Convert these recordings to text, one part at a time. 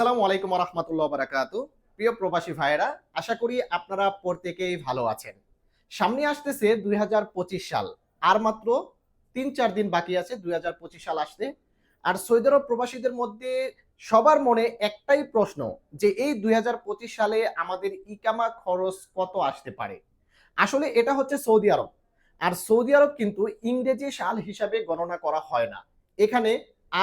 আসসালামু আলাইকুম রহমতুল্লাহ বারাকাতু প্রিয় প্রবাসী ভাইয়েরা, আশা করি আপনারা প্রত্যেকেই ভালো আছেন। সামনে আসতেছে দুই সাল, আর মাত্র তিন চার দিন বাকি আছে দুই সাল আসতে। আর সৌদি আরব প্রবাসীদের মধ্যে সবার মনে একটাই প্রশ্ন যে এই দুই হাজার পঁচিশ সালে আমাদের ইকামা খরচ কত আসতে পারে? আসলে এটা হচ্ছে সৌদি আরব। আর সৌদি আরব কিন্তু ইংরেজি সাল হিসাবে গণনা করা হয় না। এখানে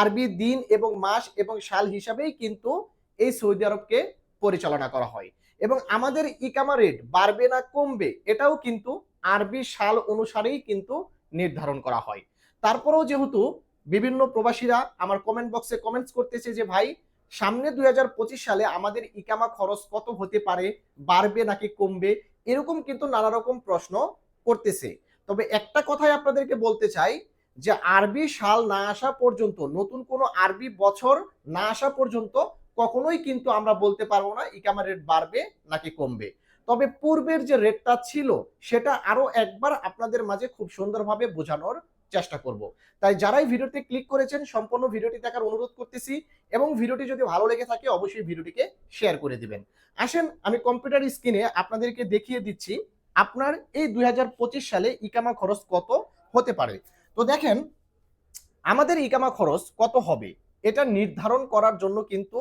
আরবি দিন এবং মাস এবং সাল হিসাবেই কিন্তু এই সৌদি আরবকে পরিচালনা করা হয়। এবং আমাদের ইকামা রেট বাড়বে না কমবে, এটাও কিন্তু আরবি সাল অনুসারেই কিন্তু নির্ধারণ করা হয়। তারপরেও যেহেতু বিভিন্ন প্রবাসীরা আমার কমেন্ট বক্সে কমেন্টস করতেছে যে, ভাই, সামনে দু হাজার পঁচিশ সালে আমাদের ইকামা খরচ কত হতে পারে? বাড়বে নাকি কমবে? এরকম কিন্তু নানা রকম প্রশ্ন করতেছে। তবে একটা কথাই আপনাদেরকে বলতে চাই যে, আরবি সাল না আসা পর্যন্ত, নতুন কোনো আরবি বছর না আসা পর্যন্ত কখনোই কিন্তু আমরা বলতে পারব না ইকামা রেট বাড়বে নাকি কমবে। তবে পূর্বের যে রেটটা ছিল, সেটা আরও একবার আপনাদের মাঝে খুব সুন্দরভাবে বোঝানোর চেষ্টা করব। তাই যারাই ভিডিওতে ক্লিক করেছেন, সম্পূর্ণ ভিডিওটি দেখার অনুরোধ করতেছি এবং ভিডিওটি যদি ভালো লেগে থাকে, অবশ্যই ভিডিওটিকে শেয়ার করে দিবেন। আসেন, আমি কম্পিউটার স্ক্রিনে আপনাদেরকে দেখিয়ে দিচ্ছি, আপনার এই দুই হাজার পঁচিশ সালে ইকামা খরচ কত হতে পারে। তো দেখেন, আমাদের ইকামা খরচ কত হবে, এটা নির্ধারণ করার জন্য কিন্তু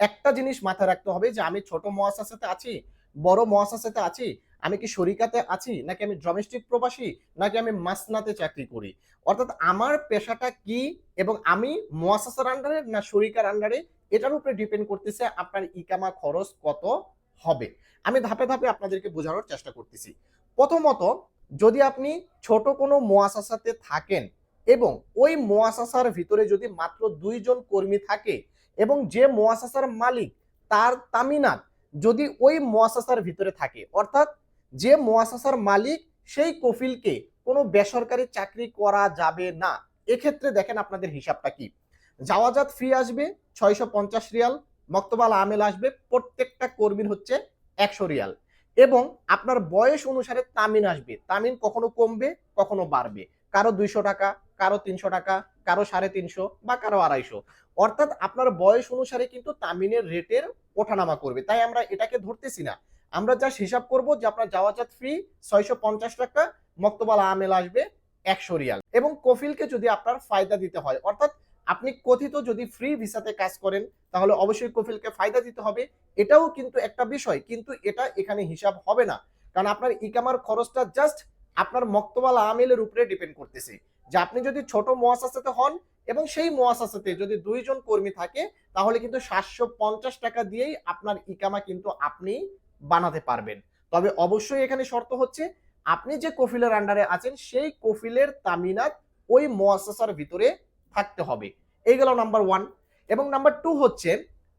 একটা জিনিস মাথায় রাখতে হবে যে আমি ছোট মহাসাসাতে আছি, বড় মহাসাসাতে আছি, আমি কি শরিকাতে আছি, নাকি আমি ডোমেস্টিক প্রবাসী, নাকি আমি মাসনাতে চাকরি করি? অর্থাৎ আমার পেশাটা কি এবং আমি মহাসাসার আন্ডারে না শরিকার আন্ডারে এটার উপরে ডিপেন্ড করতেছে আপনার ইকামা খরচ কত হবে। আমি ধাপে ধাপে আপনাদেরকে বোঝানোর চেষ্টা করতেছি। প্রথমত, যদি আপনি ছোট কোনো মোয়াসাসাতে থাকেন এবং ওই মোয়াসাসার ভিতরে যদি মাত্র দুইজন কর্মী থাকে এবং যে মোয়াসাসার মালিক তার তামিনাত যদি ওই মোয়াসাসার ভিতরে থাকে, অর্থাৎ যে মোয়াসাসার মালিক সেই কফিলকে কোনো বেসরকারি চাকরি করা যাবে না। এক্ষেত্রে দেখেন আপনাদের হিসাবটা কি? যাওয়াজাত ফি আসবে ছয়শো পঞ্চাশ রিয়াল, মক্তবাল আমেল আসবে, প্রত্যেকটা কর্মীর হচ্ছে একশো রিয়াল। এবং আপনার বয়স অনুসারে তামিন আসবে। তামিন কখনো কমবে, কখনো বাড়বে। কারও দুইশো টাকা কারও তিনশো টাকা, কারও সাড়ে তিনশো বা কারও আড়াইশো। অর্থাৎ আপনার বয়স অনুসারে কিন্তু তামিনের রেটের ওঠানামা করবে। তাই আমরা এটাকে ধরতেছি না। আমরা যা হিসাব করব যে আপনার যাওয়াজাত ফি ছয়শো পঞ্চাশ টাকা, মক্তবাল আমেল আসবে একশো রিয়াল। এবং কফিলকে যদি আপনার ফায়দা দিতে হয়, অর্থাৎ আপনি কথিত যদি ফ্রি ভিসাতে কাজ করেন, তাহলে অবশ্যই কফিলকে ফায়দা দিতে হবে। এটাও কিন্তু একটা বিষয়, কিন্তু এটা এখানে হিসাব হবে না। কারণ আপনার ইকামার খরচটা জাস্ট আপনার মক্তবাল আমেলের উপরে ডিপেন্ড করতেছে। যে আপনি যদি ছোট মোয়াসাসাতে হন এবং সেই মোয়াসাসাতে যদি দুইজন কর্মী থাকে, তাহলে কিন্তু সাতশো পঞ্চাশ টাকা দিয়েই আপনার ইকামা কিন্তু আপনি বানাতে পারবেন। তবে অবশ্যই এখানে শর্ত হচ্ছে, আপনি যে কফিলের আন্ডারে আছেন, সেই কফিলের তামিনাত ওই মোয়াসাসার ভিতরে থাকতে হবে। এই গেল নাম্বার ওয়ান এবং নাম্বার টু হচ্ছে,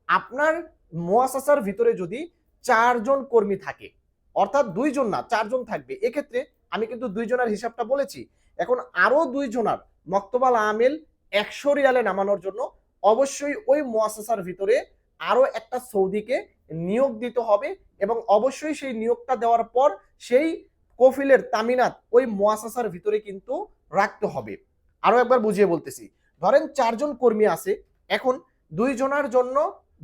আপনার মোয়াসাসার ভিতরে যদি চারজন কর্মী থাকে, অর্থাৎ দুইজন না, চারজন থাকবে, এক্ষেত্রে আমি কিন্তু দুইজনের হিসাবটা বলেছি এখন আরও দুইজনার মক্তবাল আমেল একশো রিয়ালে নামানোর জন্য অবশ্যই ওই মোয়াসাসার ভিতরে আরও একটা সৌদিকে নিয়োগ দিতে হবে এবং অবশ্যই সেই নিয়োগটা দেওয়ার পর সেই কফিলের তামিনাত ওই মোয়াসাসার ভিতরে কিন্তু রাখতে হবে। আরও একবার বুঝিয়ে বলতেছি, ধরেন চারজন কর্মী আছে, এখন দুইজনার জন্য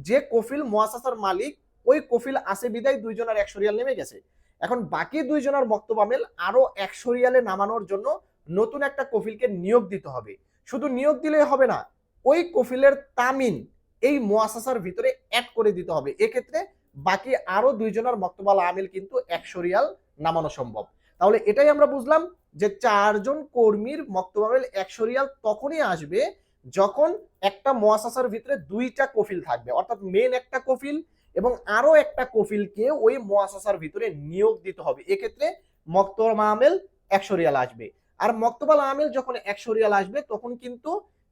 যে কফিল মোয়াসাসার মালিক, ওই কফিল আছে বিদায়, দুইজনের একশো রিয়াল নেমে গেছে। এখন বাকি দুইজনের বক্তব্য আমেল আরও একশো রিয়ালে নামানোর জন্য নতুন একটা কফিলকে নিয়োগ দিতে হবে। শুধু নিয়োগ দিলে হবে না, ওই কফিলের তামিন এই মোয়াসাসার ভিতরে অ্যাড করে দিতে হবে। এক্ষেত্রে বাকি আরও দুইজনের মক্তবাল আমিল কিন্তু একশো রিয়াল নামানো সম্ভব। তাহলে এটাই আমরা বুঝলাম যে চারজন কর্মীর মক্তবামেল একশো রিয়াল তখনই আসবে যখন একটা মোয়াসাসার ভিতরে দুইটা কফিল থাকবে। অর্থাৎ মেন একটা কফিল এবং আরও একটা কফিলকে ওই মোয়াসাসার ভিতরে নিয়োগ দিতে হবে। এক্ষেত্রে মক্তবাল আমেল একশো রিয়াল আসবে। আর মক্তবাল আমেল যখন একশো রিয়াল আসবে, তখন কিন্তু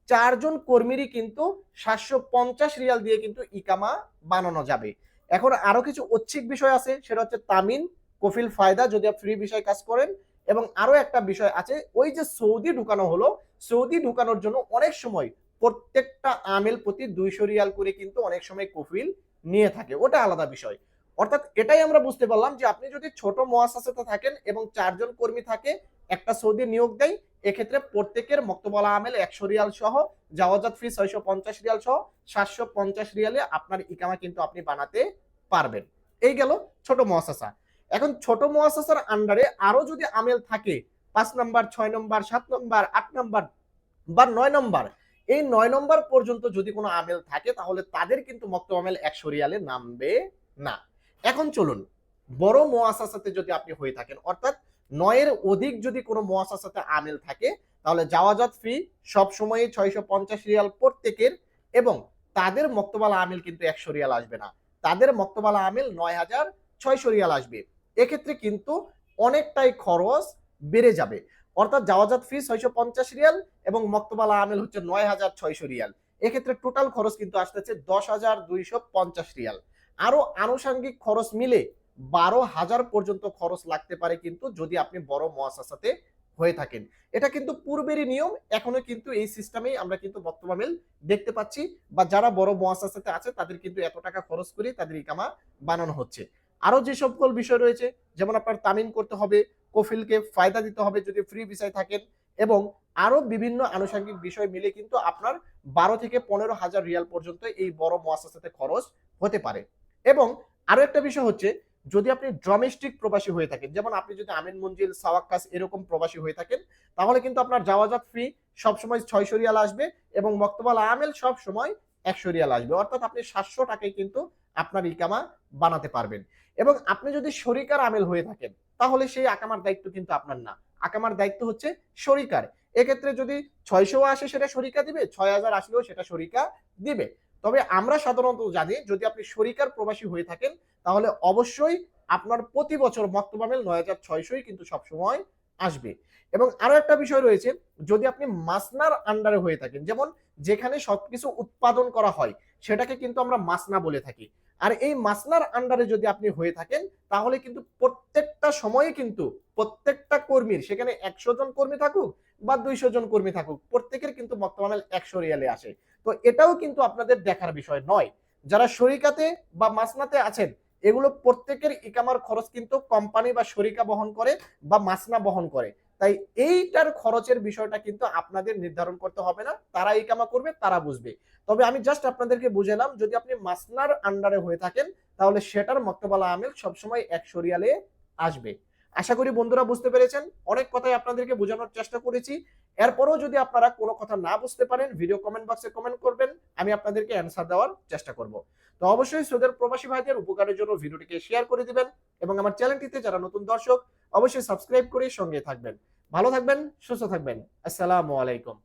চারজন কর্মীরই কিন্তু সাতশো পঞ্চাশ রিয়াল দিয়ে কিন্তু ইকামা বানানো যাবে। এখন আরও কিছু ঐচ্ছিক বিষয় আছে, সেটা হচ্ছে তামিন কফিল ফায়দা, যদি আপনি ফ্রি বিষয় কাজ করেন। এবং আরও একটা বিষয় আছে, ওই যে সৌদি ঢুকানো হলো, সৌদি ঢুকানোর জন্য অনেক সময় প্রত্যেকটা আমেল প্রতি দুইশো রিয়াল করে কিন্তু অনেক সময় কফিল নিয়ে থাকে। ওটা আলাদা বিষয়। অর্থাৎ এটাই আমরা বুঝতে পারলাম যে আপনি যদি ছোট মহাসাসাতে থাকেন এবং চারজন কর্মী থাকে, একটা সৌদি নিয়োগ দেয়, এক্ষেত্রে প্রত্যেকের মক্তবলা আমেল একশো রিয়াল সহ, জাওয়াজাত ফি ছয়শো পঞ্চাশ রিয়াল সহ, সাতশো পঞ্চাশ রিয়ালে আপনার ইকামা কিন্তু আপনি বানাতে পারবেন। এই গেল ছোট মহাসাসা এখন ছোট মহাসাসার আন্ডারে আরও যদি আমেল থাকে, পাঁচ নম্বর, ছয় নম্বর, সাত নম্বর, আট নম্বর বা নয় নম্বর, এই নয় নম্বর পর্যন্ত যদি কোনো আমেল থাকে, তাহলে তাদের কিন্তু মক্ত আমেল একশো রিয়ালে নামবে না। এখন চলুন, বড় মোয়াসাসাতে যদি আপনি হয়ে থাকেন, অর্থাৎ নয়ের অধিক যদি কোনো মোয়াসাসাতে আমেল থাকে, তাহলে জাওয়াজাত ফি সব সময় ছয়শো পঞ্চাশ রিয়াল প্রত্যেকের এবং তাদের মক্তবালা আমিল কিন্তু একশো রিয়াল আসবে না। তাদের মক্তবালা আমিল নয় হাজার ছয়শো রিয়াল আসবে। এক্ষেত্রে কিন্তু অনেকটাই খরচ বেড়ে যাবে। অর্থাৎ জাওয়াজাত ফি ছয়শো পঞ্চাশ রিয়াল এবং মক্তবালা আমিল হচ্ছে নয় হাজার ছয়শো রিয়াল। এক্ষেত্রে টোটাল খরচ কিন্তু আসতেছে দশ হাজার দুইশো পঞ্চাশ রিয়াল। আরও আনুষাঙ্গিক খরচ মিলে বারো হাজার পর্যন্ত খরচ লাগতে পারে কিন্তু যদি আপনি বড় মহাসাসাতে হয়ে থাকেন। এটা কিন্তু পূর্বেরই নিয়ম, এখনও কিন্তু এই সিস্টেমেই আমরা কিন্তু বর্তমানে দেখতে পাচ্ছি বা যারা বড় মহাসাসাতে আছে তাদের কিন্তু এত টাকা খরচ করে তাদের ইকামা বানানো হচ্ছে। আরও যে সকল বিষয় রয়েছে, যেমন আপনার তামিন করতে হবে, কফিলকে ফায়দা দিতে হবে যদি ফ্রি বিষয় থাকেন এবং আরও বিভিন্ন আনুষঙ্গিক বিষয় মিলে কিন্তু আপনার বারো থেকে পনেরো হাজার রিয়াল পর্যন্ত এই বড় মহাসাসাতে খরচ হতে পারে। এবং আরও একটা বিষয় হচ্ছে, যদি আপনি ডোমেস্টিক প্রবাসী হয়ে থাকেন, যেমন আপনি যদি আমিন মঞ্জিল সাওয়াক্কাস এরকম প্রবাসী হয়ে থাকেন, তাহলে কিন্তু আপনার জাওয়াজাত ফি সবসময় ছয়শো রিয়াল আসবে এবং মক্তবাল আমেল সব সময় একশো রিয়াল আসবে। অর্থাৎ আপনি সাতশো টাকায় কিন্তু আপনার ইকামা বানাতে পারবেন। এবং আপনি যদি শরিকার আমেল হয়ে থাকেন, তাহলে সেই আকামার দায়িত্ব কিন্তু আপনার না। আকামার দায়িত্ব হচ্ছে শরিকার। এক্ষেত্রে যদি ছয়শো আসে সেটা শরিকা দিবে, ছয় হাজার আসলেও সেটা শরিকা দিবে। তবে আমরা সাধারণত জানি, যদি আপনি শরিকার প্রবাসী হয়ে থাকেন, তাহলে অবশ্যই আপনার প্রতি বছর মক্তবামেল নয় হাজার ছয়শই কিন্তু সবসময় আসবে। এবং আরও একটা বিষয় রয়েছে, যদি আপনি মাসনার আন্ডারে হয়ে থাকেন, যেমন যেখানে সবকিছু উৎপাদন করা হয়, সেটাকে কিন্তু আমরা মাসনা বলে থাকি। আর এই মাসনার আন্ডারে যদি আপনি হয়ে থাকেন, তাহলে কিন্তু প্রত্যেকটা সময়ে কিন্তু প্রত্যেকটা কর্মীর, সেখানে একশো জন কর্মী থাকুক বা দুইশো জন কর্মী থাকুক, প্রত্যেকের কিন্তু মক্তমামেল একশো রিয়ালে আসে। তো এটাও কিন্তু আপনাদের দেখার বিষয় নয়। যারা শরিকাতে বা মাসনাতে আছেন, এগুলো প্রত্যেকের ইকামার খরচ কিন্তু কোম্পানি বা শরিকা বহন করে বা মাসনা বহন করে। তাই এইটার খরচের বিষয়টা কিন্তু আপনাদের নির্ধারণ করতে হবে না। তারা ইকামা করবে, তারা বুঝবে। তবে আমি জাস্ট আপনাদেরকে বুঝালাম, যদি আপনি মাসনার আন্ডারে হয়ে থাকেন, তাহলে সেটার মক্তবালা আমেল সবসময় একশো রিয়ালে আসবে। আশা করি বন্ধুরা বুঝতে পেরেছেন। অনেক কথাই আপনাদেরকে বোঝানোর চেষ্টা করেছি। এরপরও যদি আপনারা কোনো কথা না বুঝতে পারেন ভিডিও কমেন্ট বক্সে কমেন্ট করবেন। আমি আপনাদেরকে অ্যান্সার দেওয়ার চেষ্টা করব। তো অবশ্যই সোদের প্রবাসী ভাইদের উপকারের জন্য ভিডিওটিকে শেয়ার করে দিবেন এবং আমার চ্যানেলটিতে যারা নতুন দর্শক, অবশ্যই সাবস্ক্রাইব করে সঙ্গে থাকবেন। ভালো থাকবেন, সুস্থ থাকবেন। আসসালামু আলাইকুম।